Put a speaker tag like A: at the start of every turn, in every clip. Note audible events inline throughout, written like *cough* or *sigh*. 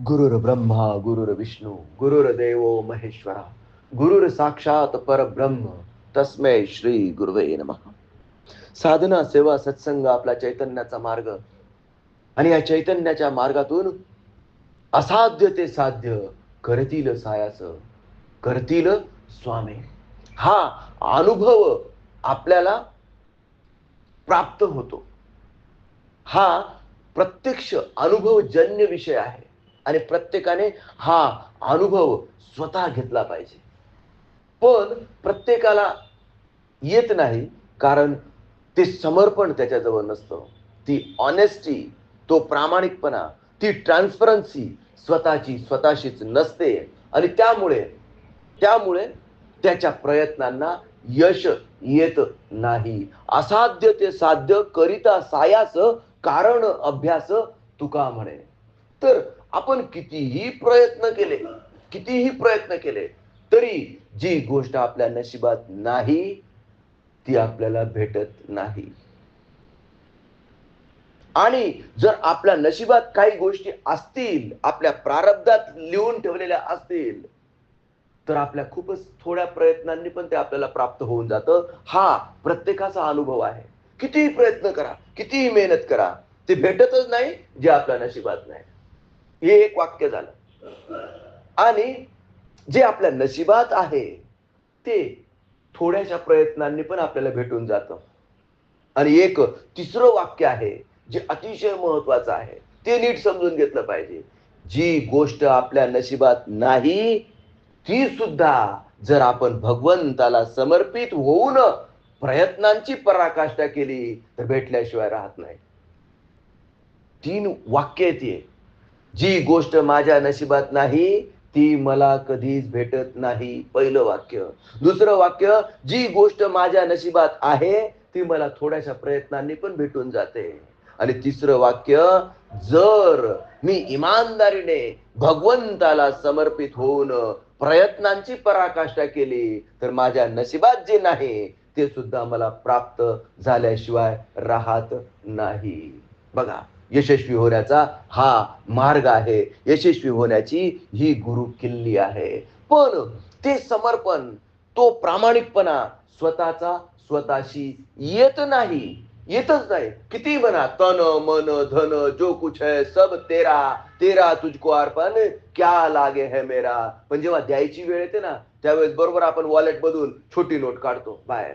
A: गुरुर ब्रह्मा गुरुर विष्णू गुरुर देवो महेश्वरा गुरुर साक्षात परब्रह्म तस्मै श्री गुरुवे नमः. साधना सेवा सत्संग आपला चैतन्याचा मार्ग. आणि या चैतन्याच्या मार्गातून असाध्य ते साध्य करतील सायास करतील स्वामी. हा अनुभव आपल्याला प्राप्त होतो. हा प्रत्यक्ष अनुभवजन्य विषय आहे. आणि प्रत्येकाने हा अनुभव स्वतः घेतला पाहिजे. पण प्रत्येकाला येत नाही कारण ते समर्पण त्याच्याजवळ नसतं. ती ऑनेस्टी तो प्रामाणिकपणा ती ट्रान्सपरन्सी स्वतःची स्वतःशीच नसते. आणि त्यामुळे त्यामुळे त्याच्या प्रयत्नांना यश येत नाही. असाध्य ते साध्य करिता सायास कारण अभ्यास तुका म्हणे. तर आपण कितीही प्रयत्न केले कितीही प्रयत्न केले तरी जी गोष्ट आपल्या नशिबात नाही ती आपल्याला भेटत नाही. आणि जर आपल्या नशिबात काही गोष्टी असतील आपल्या प्रारब्धात लिहून ठेवलेल्या असतील तर आपल्या खूपच थोड्या प्रयत्नांनी पण ते आपल्याला प्राप्त होऊन जातं. हा प्रत्येकाचा अनुभव आहे. कितीही प्रयत्न करा कितीही मेहनत करा ते भेटतच नाही जे आपल्या नशिबात नाही. हे एक वाक्य झालं. आणि जे आपल्या नशिबात आहे ते थोड्याशा प्रयत्नांनी पण आपल्याला भेटून जातं. आणि एक तिसरं वाक्य आहे जे अतिशय महत्वाचं आहे ते नीट समजून घेतलं पाहिजे. जी गोष्ट आपल्या नशिबात नाही ती सुद्धा जर आपण भगवंताला समर्पित होऊन प्रयत्नांची पराकाष्ठा केली तर भेटल्याशिवाय राहत नाही. तीन वाक्य येते जी गोष्ट माझ्या नशिबात नाही ती मला कधीच भेटत नाही. पहिलं वाक्य. दुसरं वाक्य जी गोष्ट माझ्या नशिबात आहे ती मला थोड्याशा प्रयत्नांनी पण भेटून जाते. आणि तिसरं वाक्य जर मी इमानदारीने भगवंताला समर्पित होऊन प्रयत्नांची पराकाष्ठा केली तर माझ्या नशिबात जे नाही ते सुद्धा मला प्राप्त झाल्याशिवाय राहत नाही. बघा यशस्वी होण्याचा हा मार्ग आहे. यशस्वी होण्याची ही गुरु किल्ली आहे. पण ते समर्पण तो प्रामाणिकपणा स्वतःचा स्वतःशी येत नाही. येतच नाही. किती म्हणा तन मन धन जो कुछ है सब तेरा. तेरा तुझको अर्पण क्या लागे है मेरा. पण जेव्हा द्यायची वेळ येते ना त्यावेळेस बरोबर आपण वॉलेट मधून छोटी नोट काढतो. बाहेर.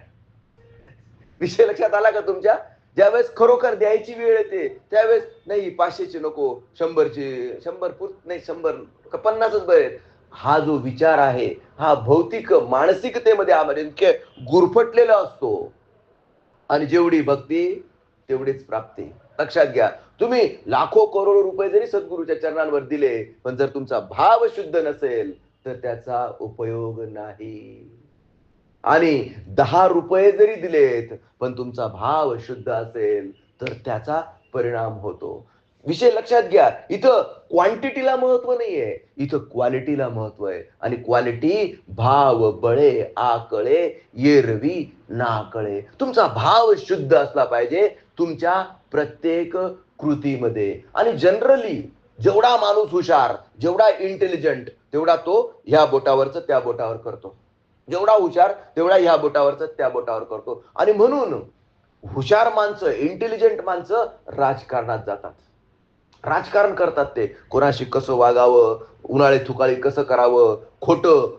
A: विषय लक्षात आला का तुमच्या? ज्यावेळेस खरोखर द्यायची वेळ येते त्यावेळेस नाही पाचशेचे नको शंभरची शंभर पुर नाही शंभर पन्नासच बरे हा जो विचार आहे हा भौतिक मानसिकतेमध्ये आम्हाला गुरफटलेला असतो. आणि जेवढी भक्ती तेवढीच प्राप्ती. लक्षात घ्या तुम्ही लाखो करोडो रुपये जरी सद्गुरूच्या चरणांवर दिले पण जर तुमचा भाव शुद्ध नसेल तर त्याचा उपयोग नाही. आणि दहा रुपये जरी दिलेत पण तुमचा भाव शुद्ध असेल तर त्याचा परिणाम होतो. विषय लक्षात घ्या इथं क्वांटिटीला महत्त्व नाहीये. इथं क्वालिटीला महत्त्व आहे. आणि क्वालिटी भाव बळे आकळे येरवी नाकळे. तुमचा भाव शुद्ध असला पाहिजे तुमच्या प्रत्येक कृतीमध्ये. आणि जनरली जेवढा माणूस हुशार जेवढा इंटेलिजंट तेवढा तो ह्या बोटावरच त्या बोटावर करतो. जेवढा हुशार तेवढा ह्या बोटावरच त्या बोटावर करतो. आणि म्हणून हुशार माणसं इंटेलिजंट माणसं राजकारणात जातात. राजकारण करतात ते. कोणाशी कसं वागावं उन्हाळे थुकाळी कसं करावं खोटं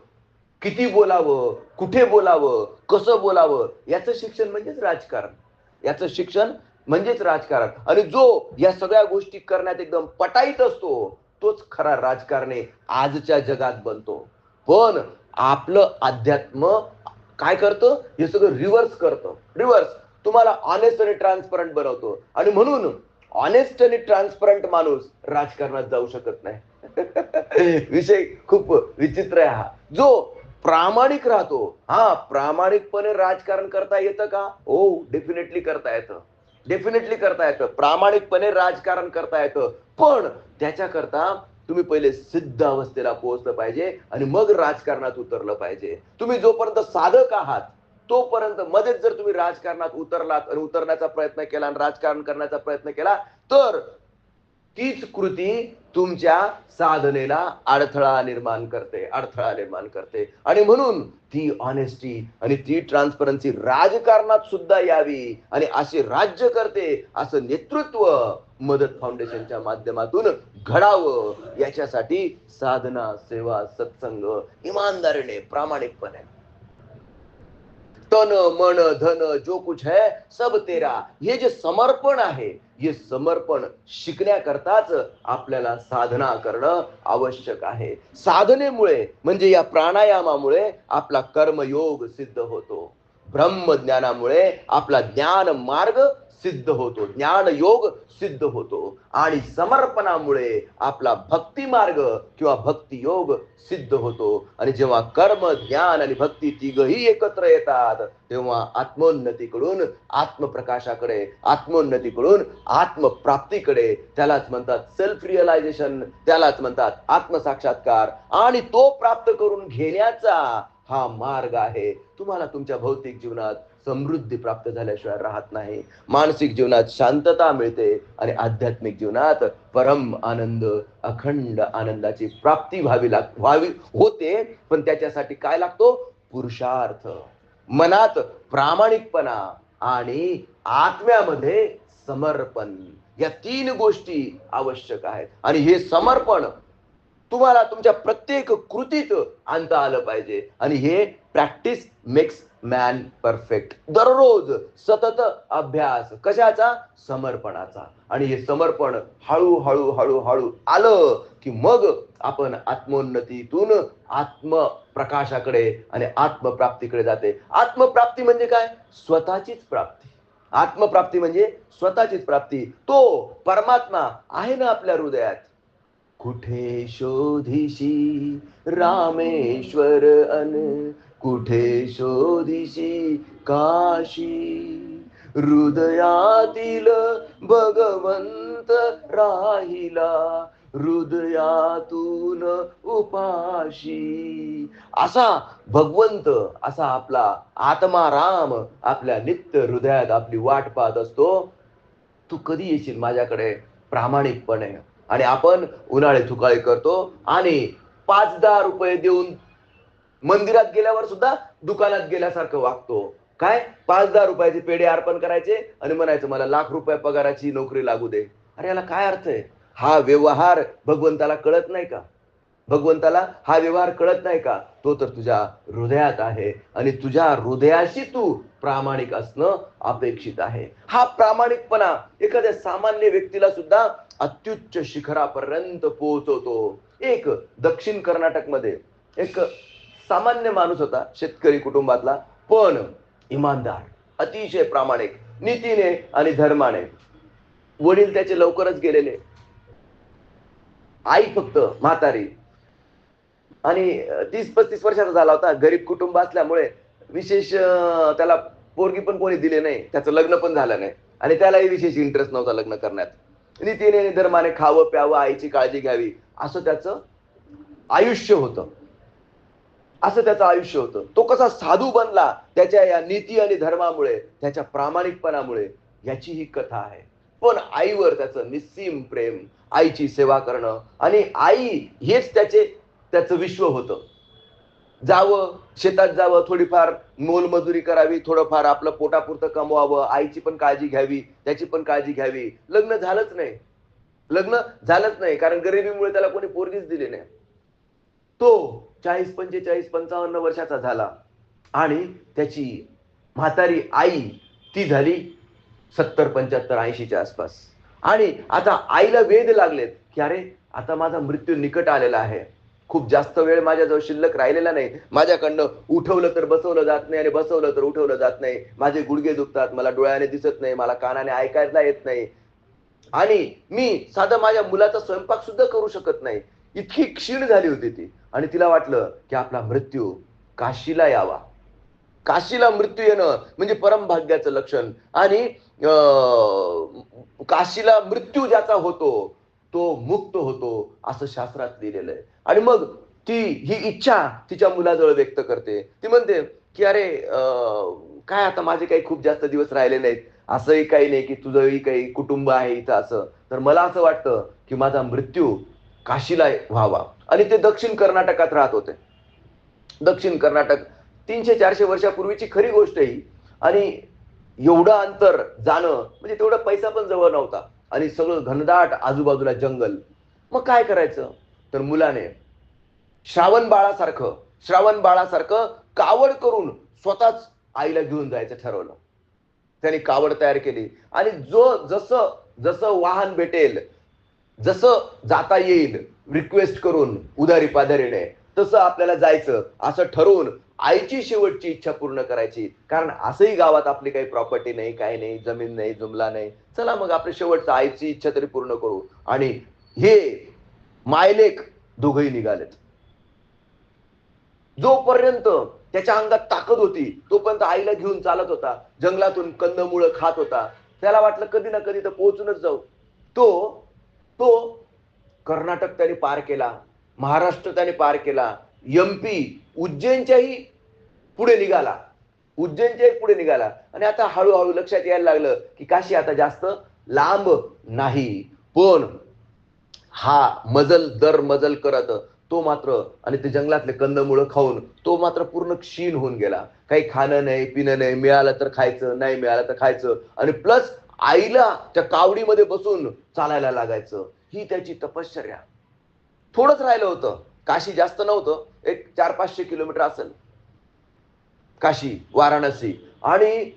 A: किती बोलावं कुठे बोलावं कसं बोलावं याचं शिक्षण म्हणजेच राजकारण. याचं शिक्षण म्हणजेच राजकारण. आणि जो या सगळ्या गोष्टी करण्यात एकदम पटाईत असतो तोच खरा राजकारणे आजच्या जगात बनतो. पण आपलं अध्यात्म काय करतं? हे सगळं रिव्हर्स करतं. रिव्हर्स तुम्हाला ऑनेस्ट आणि ट्रान्सपरंट बनवतो. आणि म्हणून ऑनेस्ट आणि ट्रान्सपरंट माणूस राजकारणात जाऊ शकत नाही. *laughs* विषय खूप विचित्र आहे हा. जो प्रामाणिक राहतो हा प्रामाणिकपणे राजकारण करता येतं का? हो डेफिनेटली करता येतं. डेफिनेटली करता येतं. प्रामाणिकपणे राजकारण करता येतं. पण त्याच्याकरता तुम्ही पहिले सिद्ध अवस्थेला पोहोचलं पाहिजे आणि मग राजकारणात उतरलं पाहिजे. तुम्ही जोपर्यंत साधक आहात तोपर्यंत मध्येच जर तुम्ही राजकारणात उतरलात आणि उतरण्याचा प्रयत्न केला आणि राजकारण करण्याचा प्रयत्न केला तर तीच कृती तुमच्या साधनेला अडथळा निर्माण करते अडथळा निर्माण करते. आणि म्हणून ती ऑनेस्टी आणि ती ट्रान्सपरन्सी राजकारणात सुद्धा यावी आणि असे राज्य करते असं नेतृत्व मदत फाउंडेशनच्या माध्यमातून घडावं याच्यासाठी साधना सेवा सत्संग इमानदारीने प्रामाणिकपणे. तन मन धन जो कुछ है सब तेरा. हे जे समर्पण आहे हे समर्पण शिकण्याकरताच आपल्याला साधना करणं आवश्यक आहे. साधनेमुळे म्हणजे या प्राणायामामुळे आपला कर्मयोग सिद्ध होतो. ब्रह्मज्ञानामुळे आपला ज्ञान मार्ग सिद्ध होतो. ज्ञान योग सिद्ध होतो. आणि समर्पणामुळे आपला भक्ती मार्ग किंवा भक्ती योग सिद्ध होतो. आणि जेव्हा कर्म ज्ञान आणि भक्ती तिघही एकत्र येतात तेव्हा आत्मोन्नतीकडून आत्मप्रकाशाकडे आत्मोन्नतीकडून आत्मप्राप्तीकडे त्यालाच म्हणतात सेल्फ रिअलायझेशन त्यालाच म्हणतात आत्मसाक्षात्कार. आणि तो प्राप्त करून घेण्याचा हा मार्ग आहे. तुम्हाला तुमच्या भौतिक जीवनात समृद्धी प्राप्त झाल्याशिवाय राहत नाही. मानसिक जीवनात शांतता मिळते आणि आध्यात्मिक जीवनात परम आनंद अखंड आनंदाची प्राप्ती व्हावी लाग व्हावी होते. पण त्याच्यासाठी काय लागतो? पुरुषार्थ. मनात प्रामाणिकपणा आणि आत्म्यामध्ये समर्पण. या तीन गोष्टी आवश्यक आहेत. आणि हे समर्पण तुम्हाला तुमच्या प्रत्येक कृतीत आणता आलं पाहिजे. आणि हे प्रॅक्टिस मेक्स मॅन परफेक्ट दररोज सतत अभ्यास कशाचा? समर्पणाचा. आणि हे समर्पण हळूहळू हळूहळू आलं की मग आपण आत्मोन्नतीतून आत्मप्रकाशाकडे आणि आत्मप्राप्तीकडे जाते. आत्मप्राप्ती म्हणजे काय? स्वतःचीच प्राप्ती. आत्मप्राप्ती म्हणजे स्वतःचीच प्राप्ती. तो परमात्मा आहे ना आपल्या हृदयात. कुठे शोधिशी रामेश्वर अन? कुठे शोधिशी काशी? हृदयातील भगवंत राहिला हृदयातून उपाशी. असा भगवंत असा आपला आत्मा राम आपल्या नित्य हृदयात आपली वाट पाहत असतो. तू कधी येशील माझ्याकडे? प्रामाणिकपणे. आणि आपण उन्हाळे थुकाळे करतो आणि पाच दहा रुपये देऊन मंदिरात गेल्यावर सुद्धा दुकानात गेल्यासारखं वागतो. काय? पाच दहा रुपयाचे पेढे अर्पण करायचे आणि म्हणायचं मला लाख रुपये पगाराची नोकरी लागू दे. अरे याला काय अर्थ आहे? हा व्यवहार भगवंताला कळत नाही का? भगवंताला हा व्यवहार कळत नाही का? तो तर तुझ्या हृदयात आहे आणि तुझ्या हृदयाशी तू प्रामाणिक असणं अपेक्षित आहे. हा प्रामाणिकपणा एखाद्या सामान्य व्यक्तीला सुद्धा अत्युच्च शिखरापर्यंत पोहोचवतो. एक दक्षिण कर्नाटकमध्ये एक सामान्य माणूस होता शेतकरी कुटुंबातला पण इमानदार अतिशय प्रामाणिक नीतीने आणि धर्माने. वडील त्याचे लवकरच गेलेले. आई फक्त म्हातारी आणि तीस पस्तीस वर्षाचा झाला होता. गरीब कुटुंब असल्यामुळे विशेष त्याला पोरगी पण कोणी दिले नाही. त्याचं लग्न पण झालं नाही. आणि त्यालाही विशेष इंटरेस्ट नव्हता लग्न करण्यात. नीतीने आणि धर्माने खावं प्यावं आईची काळजी घ्यावी असं त्याचं आयुष्य होतं. असं त्याचं आयुष्य होतं. तो कसा साधू बनला त्याच्या या नीती आणि धर्मामुळे त्याच्या प्रामाणिकपणामुळे याची ही कथा आहे. पण आईवर त्याचं निस्सीम प्रेम आईची सेवा करणं आणि आई हेच त्याचे त्याचं विश्व होतं. जावं शेतात जावं थोडीफार मोलमजुरी करावी थोडंफार आपलं पोटापुरतं कमवावं आईची पण काळजी घ्यावी त्याची पण काळजी घ्यावी. लग्न झालंच नाही. लग्न झालंच नाही कारण गरिबीमुळे त्याला कोणी पोरगीच दिली नाही. तो चाळीस पंचेचाळीस पंचावन्न वर्षाचा झाला. आणि त्याची म्हातारी आई ती झाली सत्तर पंच्याहत्तर ऐंशीच्या आसपास. आणि आता आईला वेध लागलेत की अरे आता माझा मृत्यू निकट आलेला आहे. खूप जास्त वेळ माझ्याजवळ शिल्लक राहिलेला नाही. माझ्याकडनं उठवलं तर बसवलं जात नाही आणि बसवलं तर उठवलं जात नाही. माझे गुडघे दुखतात मला डोळ्याने दिसत नाही मला कानाने ऐकायला येत नाही. आणि मी साधं माझ्या मुलाचा स्वयंपाक सुद्धा करू शकत नाही. इतकी क्षीण झाली होती ती. आणि तिला वाटलं की आपला मृत्यू काशीला यावा. काशीला मृत्यू येणं म्हणजे परम भाग्याचं लक्षण. आणि अं, काशीला मृत्यू ज्याचा होतो तो मुक्त होतो असं शास्त्रात लिहिलेलं आहे. आणि मग ती ही इच्छा तिच्या मुलाजवळ व्यक्त करते. ती म्हणते की अरे काय आता माझे काही खूप जास्त दिवस राहिले नाहीत. असंही काही नाही की तुझंही काही कुटुंब आहे इथं असं. तर मला असं वाटतं की माझा मृत्यू काशीला व्हावा. आणि ते दक्षिण कर्नाटकात राहत होते. दक्षिण कर्नाटक तीनशे चारशे वर्षापूर्वीची खरी गोष्ट ही. आणि एवढं अंतर जाणं म्हणजे तेवढा पैसा पण जवळ नव्हता. आणि सगळं घनदाट आजूबाजूला जंगल. मग काय करायचं? तर मुलाने श्रावण बाळासारखं श्रावण बाळासारखं कावड करून स्वतःच आईला घेऊन जायचं ठरवलं. त्याने कावड तयार केली. आणि जो जसं जसं वाहन भेटेल जसं जाता येईल रिक्वेस्ट करून उधारी पाधारीने तसं आपल्याला जायचं असं ठरवून आईची शेवटची इच्छा पूर्ण करायची. कारण असंही गावात आपली काही प्रॉपर्टी नाही काही नाही जमीन नाही जुमला नाही. चला मग आपली शेवटचं आईची इच्छा तरी पूर्ण करू. आणि हे मायलेक दोघही निघालेत. जोपर्यंत त्याच्या अंगात ताकद होती तोपर्यंत आईला घेऊन चालत होता जंगलातून कंदमुळं खात होता. त्याला वाटलं कधी ना कधी तर पोहोचूनच जाऊ. तो तो कर्नाटक त्याने पार केला महाराष्ट्र त्याने पार केला एमपी उज्जैनच्याही पुढे निघाला. उज्जैनच्याही पुढे निघाला. आणि आता हळूहळू लक्षात यायला लागलं की काशी आता जास्त लांब नाही. पण हा मजल दर मजल करत तो मात्र आणि ते जंगलातले कंदमुळं खाऊन तो मात्र पूर्ण क्षीण होऊन गेला. काही खाणं नाही पिणं नाही मिळालं तर खायचं नाही मिळालं तर खायचं. आणि प्लस आईला त्या कावडीमध्ये बसून चालायला लागायचं. ही त्याची तपश्चर्या. थोडंच राहिलं होतं. काशी जास्त नव्हतं. एक चार पाचशे किलोमीटर असेल. काशी वाराणसी. आणि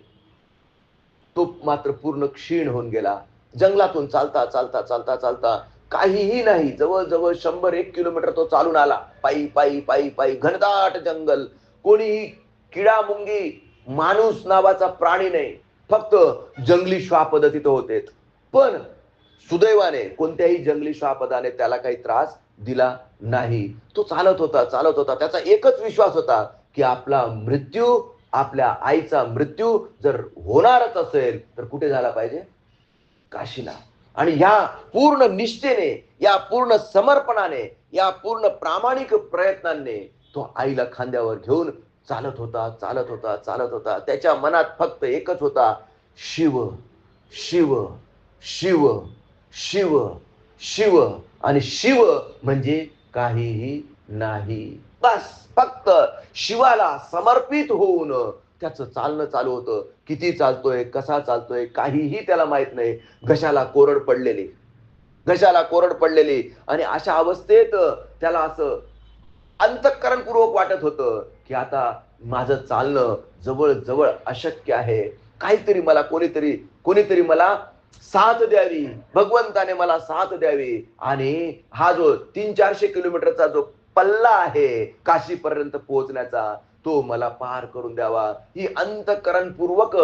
A: तो मात्र पूर्ण क्षीण होऊन गेला. जंगलातून चालता चालता चालता चालता काहीही नाही. जवळजवळ शंभर एक किलोमीटर तो चालून आला. पायी पायी पायी पायी घनदाट जंगल. कोणीही किडा मुंगी माणूस नावाचा प्राणी नाही. फक्त जंगली श्वापद तिथं होते पण सुदैवाने कोणत्याही जंगली श्वापदाने त्याला काही त्रास दिला नाही. तो चालत होता चालत होता. त्याचा एकच विश्वास होता की आपला मृत्यू आपल्या आईचा मृत्यू जर होणारच असेल तर कुठे झाला पाहिजे? काशीला. आणि ह्या पूर्ण निष्ठेने या पूर्ण समर्पणाने या पूर्ण प्रामाणिक प्रयत्नांनी तो आईला खांद्यावर घेऊन चालत होता चालत होता चालत होता. त्याच्या मनात फक्त एकच होता शिव शिव शिव शिव शिव. आणि शिव म्हणजे काहीही नाही. बस फक्त शिवाला समर्पित होऊन त्याचं चालणं चालू होतं. किती चालतोय कसा चालतोय काहीही त्याला माहीत नाही. घशाला कोरड पडलेली? घशाला कोरड पडलेली? आणि अशा अवस्थेत त्याला असं अंतःकरणपूर्वक वाटत होतं की आता माझं चालणं जवळ जवळ अशक्य आहे. काहीतरी मला कोणीतरी कोणीतरी मला साथ द्यावी. भगवंताने मला साथ द्यावी. आणि हा जो तीन चारशे किलोमीटरचा जो पल्ला आहे काशीपर्यंत पोहोचण्याचा तो मला पार करून द्यावा. ही अंतकरणपूर्वक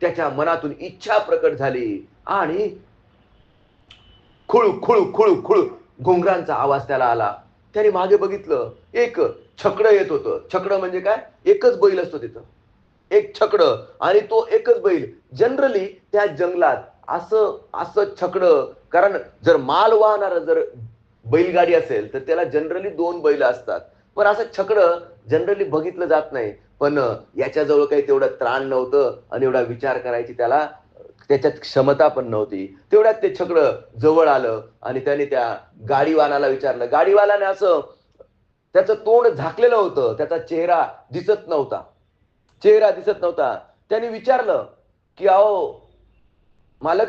A: त्याच्या मनातून इच्छा प्रकट झाली. आणि खुळू खुळू खुळू खुळू घोंगरांचा आवाज त्याला आला. त्याने मागे बघितलं एक छकडं येत होतं. छकडं म्हणजे काय? एकच बैल असतो तिथं. एक छकडं आणि तो एकच बैल. जनरली त्या जंगलात असं असं छकडं कारण जर माल वाहणार जर बैलगाडी असेल तर त्याला जनरली दोन बैल असतात. पण असं छकडं जनरली बघितलं जात नाही. पण याच्याजवळ काही तेवढं त्राण नव्हतं आणि एवढा विचार करायची त्याला त्याच्यात क्षमता पण नव्हती. तेवढ्यात ते छकडं जवळ आलं आणि त्याने त्या गाडीवानाला विचारलं. गाडीवाल्याने असं त्याचं तोंड झाकलेलं होतं. त्याचा चेहरा दिसत नव्हता. चेहरा दिसत नव्हता. त्याने विचारलं की अहो मालक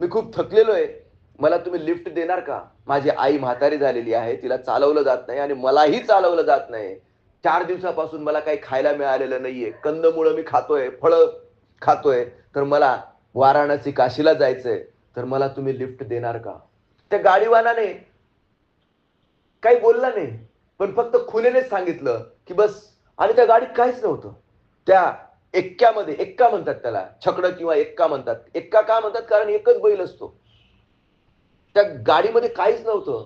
A: मी खूप थकलेलो आहे मला तुम्ही लिफ्ट देणार का? माझी आई म्हातारी झालेली आहे तिला चालवलं जात नाही आणि मलाही चालवलं जात नाही. चार दिवसापासून मला काही खायला मिळालेलं नाहीये. कंदमुळं मी खातोय फळं खातोय. तर मला वाराणसी काशीला जायचंय. तर मला तुम्ही लिफ्ट देणार का? त्या गाडीवानाने काही बोलला नाही. पण फक्त खुलेनेच सांगितलं की बस. आणि त्या गाडीत काहीच नव्हतं. त्या एक्क्यामध्ये एक्का म्हणतात त्याला. छकडं किंवा एक्का म्हणतात. एक्का का म्हणतात? कारण एकच बैल असतो. त्या गाडीमध्ये काहीच नव्हतं.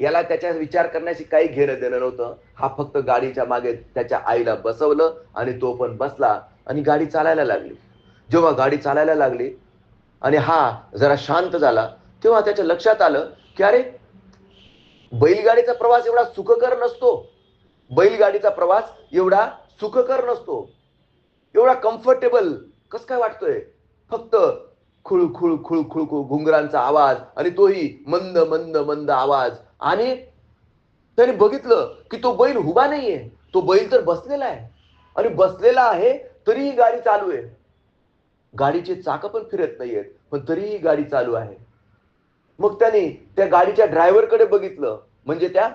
A: याला त्याच्या विचार करण्याशी काही घेणं देणं नव्हतं. हा फक्त गाडीच्या मागे त्याच्या आईला बसवलं आणि तो पण बसला आणि गाडी चालायला लागली. जेव्हा गाडी चालायला लागली आणि हा जरा शांत झाला तेव्हा त्याच्या लक्षात आलं की अरे बैलगाडीचा प्रवास एवढा सुखकर नसतो. बैलगाडीचा प्रवास एवढा सुखकर नसतो. एवढा कम्फर्टेबल कस काय वाटतोय? फक्त खुळ खुळ खुळ खुळ खुळ घुंगरांचा आवाज आणि तोही मंद मंद मंद आवाज. आणि त्याने बघितलं की तो बैल उभा नाहीये. तो बैल तर बसलेला आहे. आणि बसलेला आहे तरीही गाडी चालू आहे. गाडीचे चाक पण फिरत नाहीयेत पण तरीही गाडी चालू आहे. मग त्याने त्या गाडीच्या ड्रायव्हरकडे बघितलं. म्हणजे त्या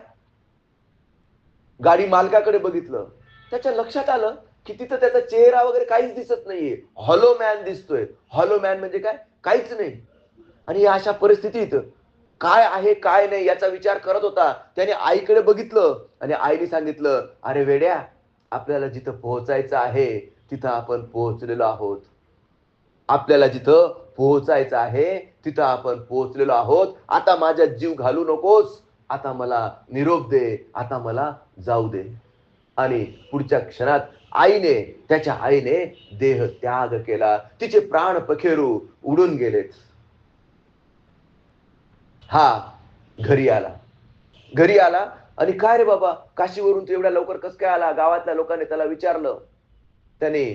A: गाडी मालकाकडे बघितलं. त्याच्या लक्षात आलं की तिथं त्याचा चेहरा वगैरे काहीच दिसत नाहीये. हॉलो मॅन दिसतोय. हॉलो मॅन म्हणजे काय? काहीच नाही. आणि या अशा परिस्थितीत काय आहे काय नाही याचा विचार करत होता. त्याने आईकडे बघितलं आणि आईने सांगितलं अरे वेड्या आपल्याला जिथं पोहोचायचं आहे तिथं आपण पोहोचलेलो आहोत. आपल्याला जिथं पोहोचायचं आहे तिथं आपण पोहोचलेलो आहोत. आता माझ्या जीव घालू नकोस. आता मला निरोप दे. आता मला जाऊ दे. आणि पुढच्या क्षणात आईने त्याच्या आईने देह त्याग केला. तिचे प्राण पखेरू उडून गेलेत हा घरी आला. घरी आला आणि काय रे बाबा काशीवरून तू एवढ्या लवकर कस काय आला? गावातल्या लोकांनी त्याला विचारलं. त्याने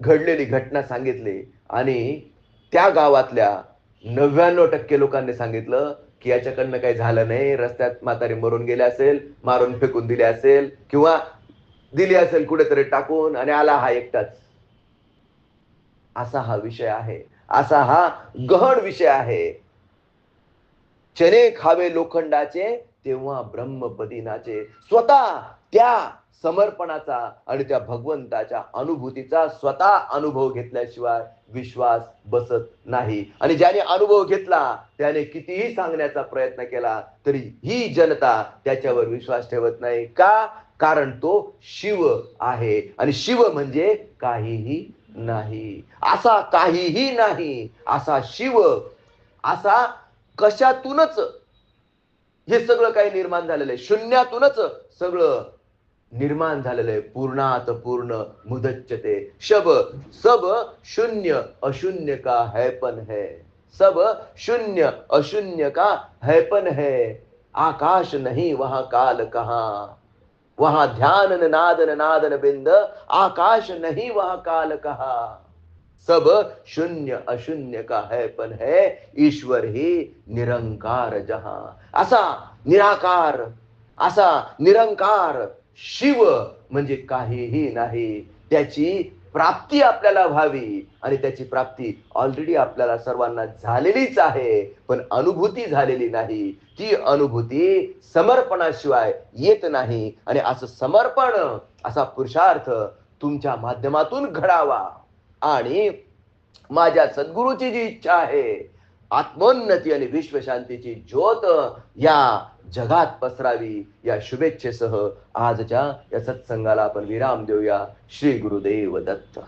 A: घडलेली घटना सांगितली आणि त्या गावातल्या नव्याण्णव टक्के लोकांनी सांगितलं की याच्याकडनं काही झालं नाही. रस्त्यात म्हातारी मरून गेले असेल मारून फेकून दिले असेल किंवा दिली असेल कुठेतरी टाकून आणि आला हा एकटाच. असा हा विषय आहे. असा हा गहन विषय आहे. चने खावे लोखंडाचे तेव्हा ब्रह्मपदी नाचे स्वतः त्या समर्पणाचा आणि त्या भगवंताच्या अनुभूतीचा स्वतः अनुभव घेतल्याशिवाय विश्वास बसत नाही. आणि ज्याने अनुभव घेतला त्याने कितीही सांगण्याचा प्रयत्न केला तरी ही जनता त्याच्यावर विश्वास ठेवत नाही. का? कारण तो शिव आहे. आणि शिव म्हणजे काहीही नाही. असा काहीही नाही. असा शिव असा कशातूनच हे सगळं काही निर्माण झालेलं आहे. शून्यातूनच सगळं निर्माण झालेलं आहे. पूर्णात पूर्ण मुदच्यते शब सब शून्य अशून्य का है पण है? सब शून्य अशून्य का है पण है? आकाश नहीं वहां काल कहाँ? वहां ध्यान नादन नादन बिंद आकाश नहीं वह काल कहा। सब शून्य अशून्य का है पण है ईश्वर ही निरंकार जहां। असा निराकार असा निरंकार शिव म्हणजे काहीही नाही त्याची प्राप्ती आपल्याला व्हावी आणि त्याची प्राप्ती ऑलरेडी आपल्याला सर्वांना झालेलीच आहे. पण अनुभूती झालेली नाही. ती अनुभूती समर्पणाशिवाय येत नाही. आणि असं समर्पण असा पुरुषार्थ तुमच्या माध्यमातून घडावा. आणि माझ्या सद्गुरूची जी इच्छा आहे आत्मोन्नती आणि विश्वशांतीची ज्योत या जगात पसरावी या शुभेच्छेसह आजच्या या सत्संगाला आपण विराम देऊया. श्री गुरुदेव दत्त.